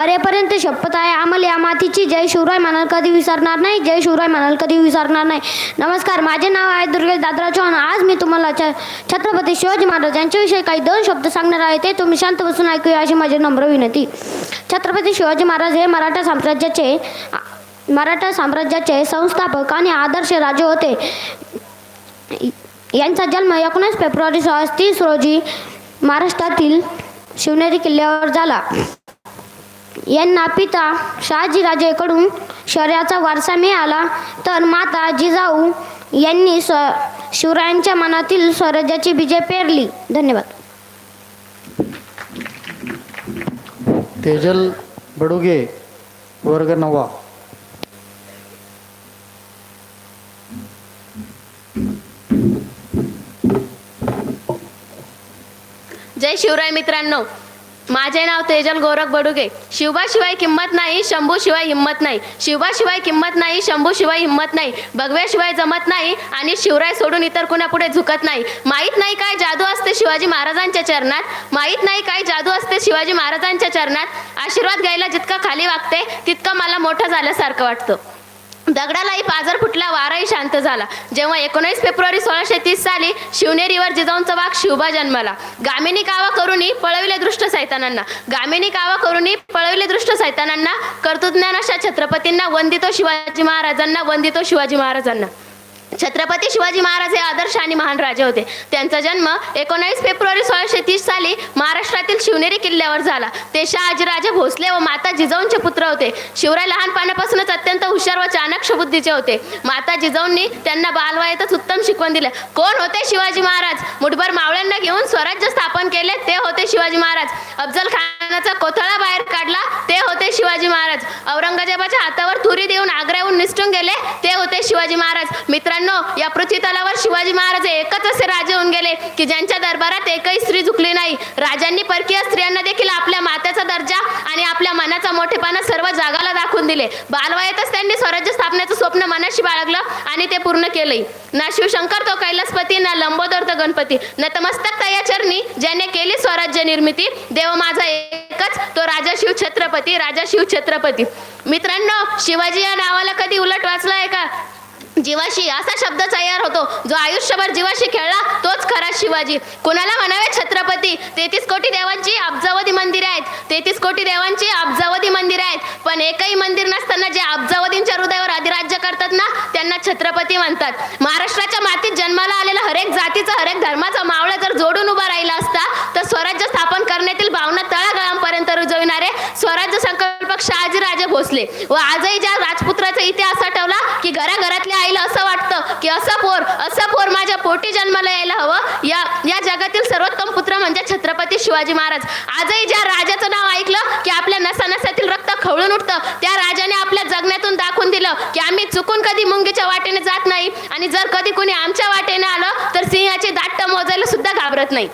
अरेपर्यंत शपथ आहे. आम्हाला या मातीची जय शिवराय म्हणाल कधी विसरणार नाही. जय शिवराय म्हणाल कधी विसरणार नाही. नमस्कार माझे नाव आहे दुर्गेश दादरा चौहान आज मी तुम्हाला छ छत्रपती शिवाजी महाराज यांच्याविषयी काही दोन शब्द सांगणार आहे. ते तुम्ही शांत बसून ऐकूया अशी माझी नम्र विनंती. छत्रपती शिवाजी महाराज हे मराठा साम्राज्याचे मराठा साम्राज्याचे संस्थापक आणि आदर्श राजे होते. यांचा जन्म एकोणीस फेब्रुवारी सोळा तीस रोजी महाराष्ट्रातील शिवनेरी किल्ल्यावर झाला. यांना पिता शहाजीराजेकडून शौर्याचा वारसा मिळाला. तर माता जिजाऊ यांनी स्व शिवरायांच्या मनातील स्वराज्याची बीजे पेरली. धन्यवाद. तेजल बडुगे वर्ग नववा. जय शिवराय मित्रांनो. माझे नाव तेजल गोरख बडुगे. शिवाशिवाय किंमत नाही शंभूशिवाय हिंमत नाही. शिवाशिवाय किंमत नाही शंभूशिवाय हिंमत नाही. भगव्याशिवाय जमत नाही आणि शिवराय सोडून इतर कुणापुढे झुकत नाही. माहीत नाही काय जादू असते शिवाजी महाराजांच्या चरणात. माहीत नाही काय जादू असते शिवाजी महाराजांच्या चरणात. आशीर्वाद घ्यायला जितकं खाली वागते तितकं मला मोठं झाल्यासारखं वाटतं. दगडालाही पाजर फुटला वाराही शांत झाला. जेव्हा एकोणीस फेब्रुवारी सोळाशे तीस साली शिवनेरीवर जिजाऊंचा वाघ शिवबा जन्मला. गामिनी कावा करूनही पळविले दृष्ट सैतानांना. गामिनी कावा करूनही पळविले दृष्ट सैतानांना. कर्तृज्ञान अशा छत्रपतींना वंदितो शिवाजी महाराजांना वंदितो शिवाजी महाराजांना. छत्रपती शिवाजी महाराज हे आदर्श आणि महान राजे होते. त्यांचा जन्म एकोणावीस फेब्रुवारी सोळाशे तीस साली महाराष्ट्रातील शिवनेरी किल्ल्यावर झाला. ते शहाजीराजे भोसले व माता जिजाऊंचे पुत्र होते. शिवराय लहानपणापासूनच अत्यंत हुशार व चाणक्य बुद्धीचे होते. माता जिजाऊंनी त्यांना बालवयातच उत्तम शिकवण दिले. कोण होते शिवाजी महाराज? मुठभर मावळ्यांना घेऊन स्वराज्य स्थापन केले ते होते शिवाजी महाराज. अफजल खानाचा कोथळा बाहेर काढला शिवाजी महाराज. औरंगजेबाच्या हातावर तुरी देऊन आग्र्याहून निसटून गेले ते होते शिवाजी महाराज. मित्रांनो या पृथ्वी तलावर शिवाजी महाराज एकच असे राजे होऊन गेले की ज्यांच्या दरबारात एकही स्त्री झुकली नाही. राजांनी परकीय स्त्रियांना देखील आपल्या मात्याचा दर्जा आणि आपल्या मनाचा मोठेपणा सर्व जागा दिले. बालवयातच त्यांनी स्वराज्य स्थापनेचं स्वप्न मनाशी बाळगलं आणि ते पूर्ण केलंय ना शिवशंकर तो कैलासपती ना लंबोदर तो गणपती. नतमस्तक तया चरणी ज्याने केली स्वराज्य निर्मिती देव माझा एकच तो राजा शिव छत्रपती राजा शिव छत्रपती. मित्रांनो शिवाजी या नावाला कधी उलट वाचलाय का? जीवाशी असा शब्द तयार होतो जो आयुष्यभर जीवाशी खेळला तोच खरा शिवाजी. कोणाला म्हणावे छत्रपती? तेहतीस कोटी देवांची अब्जावधी मंदिरे आहेत. तेहतीस कोटी देवांची अब्जावधी मंदिरे आहेत. पण एकही मंदिर नसताना जे अब्जावधींच्या हृदयावर अधिराज्य करतात ना त्यांना छत्रपती म्हणतात. महाराष्ट्राच्या मातीत जन्माला आलेला हरेक जातीचा हरेक धर्माचा मावळा जर जोडून उभा राहिला असता तर स्वराज्य स्थापन करण्यातील भावना तळागाळांपर्यंत स्वराज्य संकल्पक शहाजी राजे भोसले. व आजही ज्या राजपुत्राचा इतिहास आठवला की घराघरातल्या आईला असं वाटतं की असं पोर असं पोर माझ्या पोटी जन्माला यायला हवं. या या जगातील सर्वोत्तम पुत्र म्हणजे छत्रपती शिवाजी महाराज. आजही ज्या राजाचं नाव ऐकलं की आपल्या नसानसातील रक्त खवळून उठतं त्या राजाने आपल्या जगण्यातून दाखवून दिलं की आम्ही चुकून कधी मुंगीच्या वाटेने जात नाही. आणि जर कधी कुणी आमच्या वाटेने आलं तर सिंहाचे दाट मोजायला सुद्धा घाबरत नाही.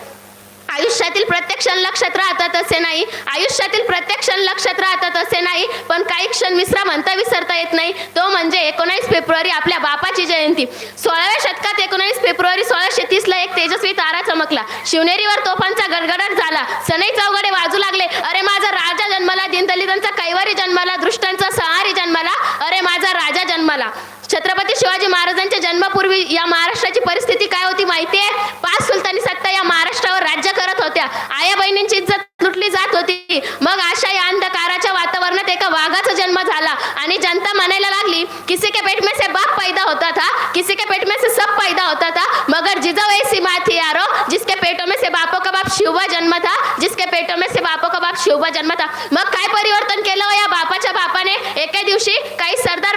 आयुष्यातील प्रत्येक क्षण लक्षात राहतात असे नाही. आयुष्यातील प्रत्येक क्षण लक्षात राहतात असे नाही. पण काही क्षण मिश्रा म्हणता विसरता येत नाही. तो म्हणजे एकोणावीस फेब्रुवारी आपल्या बापाची जयंती. सोळाव्या शतकात एकोणावीस फेब्रुवारी सोळाशे तीसला एक तेजस्वी तारा चमकला. शिवनेरीवर तोफांचा गडगडाट झाला. सनई चौघडे वाजू लागले. अरे माझा राजा जन्माला दिनदलितांचा कैवारी जन्माला दृष्टांचा सहारी जन्माला. अरे माझा राजा जन्माला. छत्रपती शिवाजी महाराजांच्या जन्मापूर्वी या महाराष्ट्राची परिस्थिती काय होती माहिती आहे पाच सुलतानी सत्ता या महाराष्ट्रावर राज्य करत होत्या. आया बहिणींची इज्जत लुटली जात होती. मग अशा या अंधकाराच्या वातावरणात एका वाघाचा जन्म झाला. आणि जनता म्हणायला लागली किसी के पेट में से बाप पैदा होता था? किसी के पेट में से सब पैदा होता था? मगर जिजाऊ ऐसी माँ थी यारो जिसके पेटों में से बापों का बाप शिवबा जन्म था जिसके पेटों में से बापों का बाप शिवबा जन्म था। मग काय परिवर्तन केलं हो या बापाच्या बापाने? एके दिवशी काही सरदार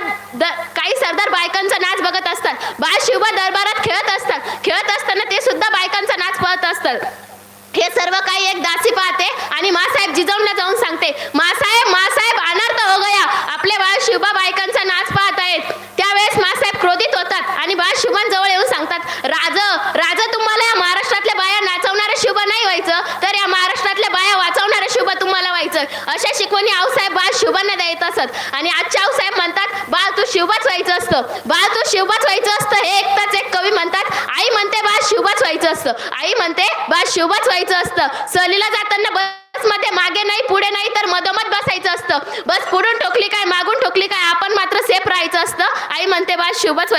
द- काही सरदार बायकांचा नाच बघत असतात. बाळ शिवबा दरबारात खेळत असतात. खेळत असताना ते सुद्धा बायकांचा नाच पाहत असतात. हे सर्व काही एक दासी पाहते आणि मासाहेब जिजाऊंना जाऊन सांगते मासाहेब मासाहेब अनर्थ हो गया. आपले बाळ शिवबा बायकांचा नाच पाहत आहेत. त्यावेळेस मासाहेब क्रोधित होतात आणि बाळ शिवबांजवळ येऊन सांगतात राज राज तुम्हाला या महाराष्ट्रातल्या बाया नाचवणारे शिवबा नाही व्हायचं. तर या महाराष्ट्रातल्या बाया वाचवणाऱ्या शिवबा असत. अशा शिकवणी आऊसाहेब बाळ शिवबांना देत असत. आणि आजच्या आऊसाहेब म्हणतात बाळ तू शिवबाच व्हायचं असतं. बाळ तू शिवबाच व्हायचं असतं. हे एकताच एक कवी म्हणतात आई म्हणते बाळ शिवबाच व्हायचं असतं. आई म्हणते बाळ शिवबाच व्हायचं असतं. सहलीला जाताना बसमध्ये मागे नाही पुढे नाही तर मधोमध बसायचं असतं. बस पुढून ठोकली काय मागून ठोकली काय आपण मात्र सेफ राहायचं असतं. आई म्हणते बाळ शुभच व्हायचं